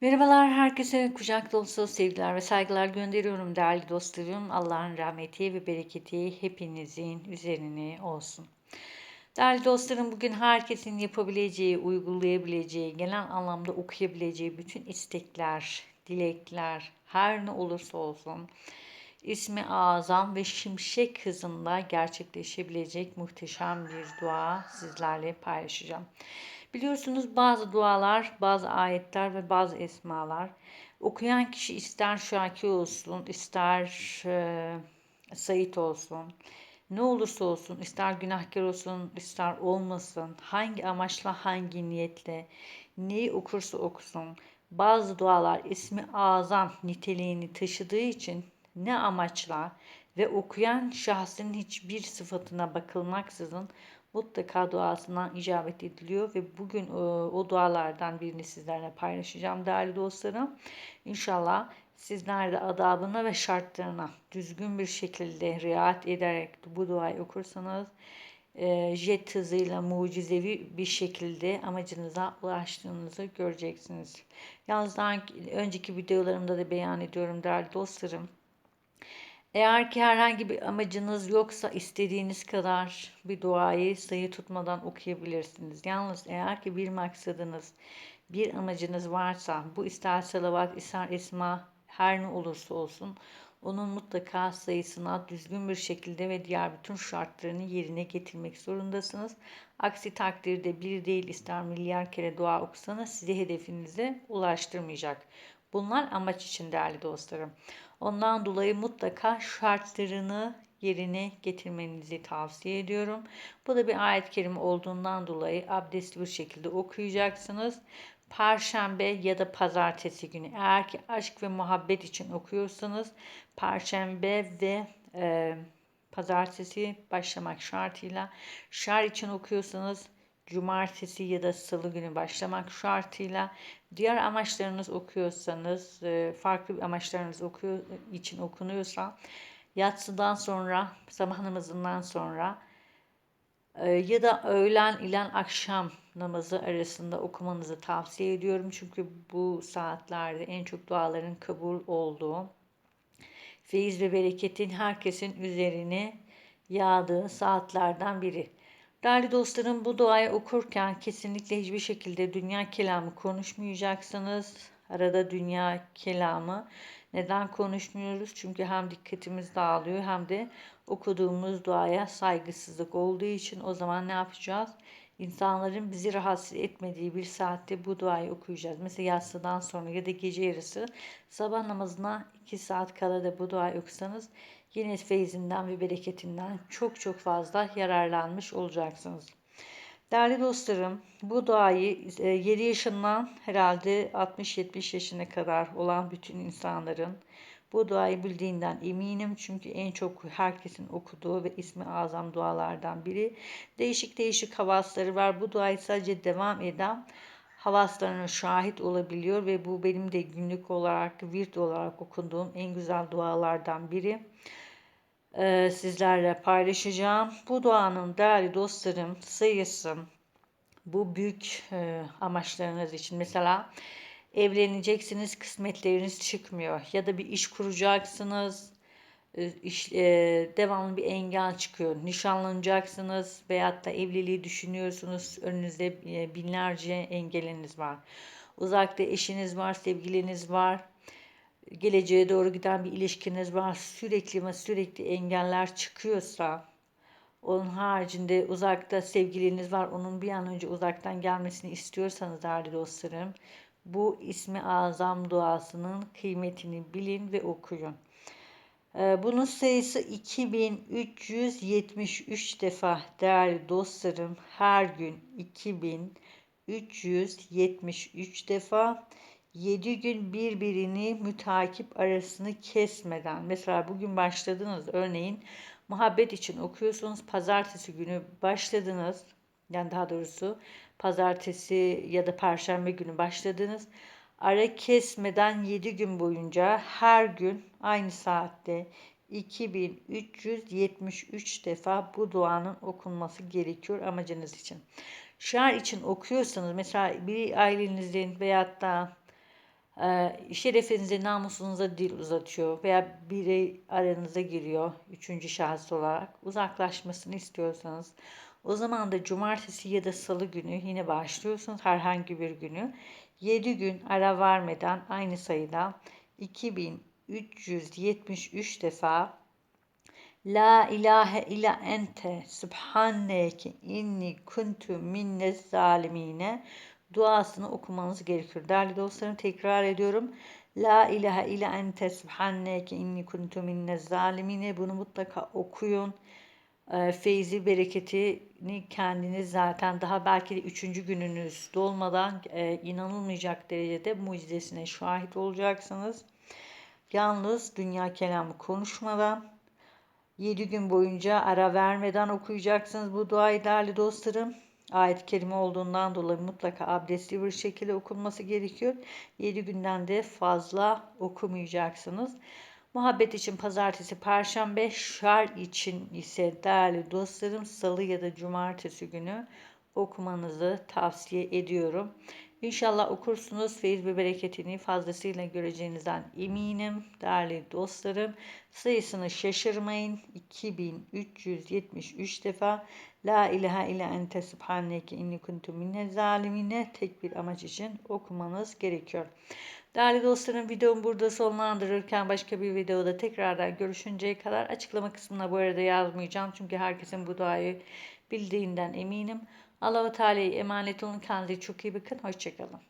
Merhabalar herkese kucak dolusu sevgiler ve saygılar gönderiyorum değerli dostlarım. Allah'ın rahmeti ve bereketi hepinizin üzerine olsun. Değerli dostlarım bugün herkesin yapabileceği, uygulayabileceği, genel anlamda okuyabileceği bütün istekler, dilekler, her ne olursa olsun ismi azam ve şimşek hızında gerçekleşebilecek muhteşem bir dua sizlerle paylaşacağım. Biliyorsunuz bazı dualar, bazı ayetler ve bazı esmalar okuyan kişi ister Şaki olsun, ister e, Sait olsun, ne olursa olsun, ister günahkar olsun, ister olmasın, hangi amaçla, hangi niyetle, neyi okursa okusun, bazı dualar ismi azam niteliğini taşıdığı için ne amaçla ve okuyan şahsın hiçbir sıfatına bakılmaksızın mutlaka duasından icabet ediliyor ve bugün o, e, o dualardan birini sizlerle paylaşacağım değerli dostlarım. İnşallah sizler de adabına ve şartlarına düzgün bir şekilde riayet ederek bu duayı okursanız e, jet hızıyla mucizevi bir şekilde amacınıza ulaştığınızı göreceksiniz. Yalnız daha önceki videolarımda da beyan ediyorum değerli dostlarım. Eğer ki herhangi bir amacınız yoksa istediğiniz kadar bir duayı sayı tutmadan okuyabilirsiniz. Yalnız eğer ki bir maksadınız, bir amacınız varsa bu ister salavat, ister esma her ne olursa olsun onun mutlaka sayısına düzgün bir şekilde ve diğer bütün şartlarını yerine getirmek zorundasınız. Aksi takdirde bir değil ister milyar kere dua okusanız sizi hedefinize ulaştırmayacak. Bunlar amaç için değerli dostlarım. Ondan dolayı mutlaka şartlarını yerine getirmenizi tavsiye ediyorum. Bu da bir ayet kerime olduğundan dolayı abdestli bir şekilde okuyacaksınız. Perşembe ya da pazartesi günü eğer ki aşk ve muhabbet için okuyorsanız Perşembe ve e, pazartesi başlamak şartıyla şer için okuyorsanız cumartesi ya da salı günü başlamak şartıyla diğer amaçlarınız okuyorsanız e, farklı amaçlarınız okuyor için okunuyorsa yatsıdan sonra sabah namazından sonra e, ya da öğlen ile akşam namazı arasında okumanızı tavsiye ediyorum. Çünkü bu saatlerde en çok duaların kabul olduğu, feyiz ve bereketin herkesin üzerine yağdığı saatlerden biri. Değerli dostlarım bu duayı okurken kesinlikle hiçbir şekilde dünya kelamı konuşmayacaksınız. Arada dünya kelamı. Neden konuşmuyoruz? Çünkü hem dikkatimiz dağılıyor hem de okuduğumuz duaya saygısızlık olduğu için o zaman ne yapacağız? İnsanların bizi rahatsız etmediği bir saatte bu duayı okuyacağız. Mesela yatsıdan sonra ya da gece yarısı sabah namazına 2 saat kala da bu duayı okusanız yine feyzinden ve bereketinden çok çok fazla yararlanmış olacaksınız. Değerli dostlarım, bu duayı 7 e, yaşından herhalde 60-70 yaşına kadar olan bütün insanların bu duayı bildiğinden eminim. Çünkü en çok herkesin okuduğu ve ismi azam dualardan biri. Değişik değişik havasları var. Bu duayı sadece devam eden havaslarına şahit olabiliyor ve bu benim de günlük olarak, virt olarak okunduğum en güzel dualardan biri. E, sizlerle paylaşacağım. Bu duanın değerli dostlarım sayısı bu büyük e, amaçlarınız için. Mesela evleneceksiniz kısmetleriniz çıkmıyor ya da bir iş kuracaksınız iş, e, devamlı bir engel çıkıyor. Nişanlanacaksınız veyahut da evliliği düşünüyorsunuz. Önünüzde e, binlerce engeliniz var. Uzakta eşiniz var, sevgiliniz var geleceğe doğru giden bir ilişkiniz var sürekli ve sürekli engeller çıkıyorsa onun haricinde uzakta sevgiliniz var onun bir an önce uzaktan gelmesini istiyorsanız değerli dostlarım bu ismi azam duasının kıymetini bilin ve okuyun. Ee, bunun sayısı 2373 defa. Değerli dostlarım her gün 2373 defa 7 gün birbirini mütakip arasını kesmeden. Mesela bugün başladınız örneğin muhabbet için okuyorsunuz pazartesi günü başladınız yani daha doğrusu pazartesi ya da perşembe günü başladınız ara kesmeden 7 gün boyunca her gün aynı saatte 2373 defa bu duanın okunması gerekiyor amacınız için. Şiar için okuyorsanız mesela bir ailenizin veyahut da e, şerefinize, namusunuza dil uzatıyor veya biri aranıza giriyor üçüncü şahıs olarak uzaklaşmasını istiyorsanız o zaman da cumartesi ya da salı günü yine başlıyorsunuz herhangi bir günü 7 gün ara vermeden aynı sayıda 2373 defa La ilahe illa ente subhaneke inni kuntu minnes zalimine duasını okumanız gerekiyor. Değerli dostlarım tekrar ediyorum. La ilahe illa ente subhaneke inni kuntu minnes zalimine bunu mutlaka okuyun. E, feyzi bereketini kendiniz zaten daha belki de üçüncü gününüz dolmadan e, inanılmayacak derecede mucizesine şahit olacaksınız. Yalnız dünya kelamı konuşmadan 7 gün boyunca ara vermeden okuyacaksınız bu duayı değerli dostlarım. Ayet-i kerime olduğundan dolayı mutlaka abdestli bir şekilde okunması gerekiyor. 7 günden de fazla okumayacaksınız. Muhabbet için pazartesi, perşembe, şer için ise değerli dostlarım salı ya da cumartesi günü okumanızı tavsiye ediyorum. İnşallah okursunuz. Feyiz ve bereketini fazlasıyla göreceğinizden eminim. Değerli dostlarım sayısını şaşırmayın. 2373 defa La ilahe illa ente subhaneke inni kuntu minne zalimine tek bir amaç için okumanız gerekiyor. Değerli dostlarım videomu burada sonlandırırken başka bir videoda tekrardan görüşünceye kadar açıklama kısmına bu arada yazmayacağım. Çünkü herkesin bu duayı bildiğinden eminim. Allahu Teala'ya emanet olun. Kendinize çok iyi bakın. Hoşçakalın.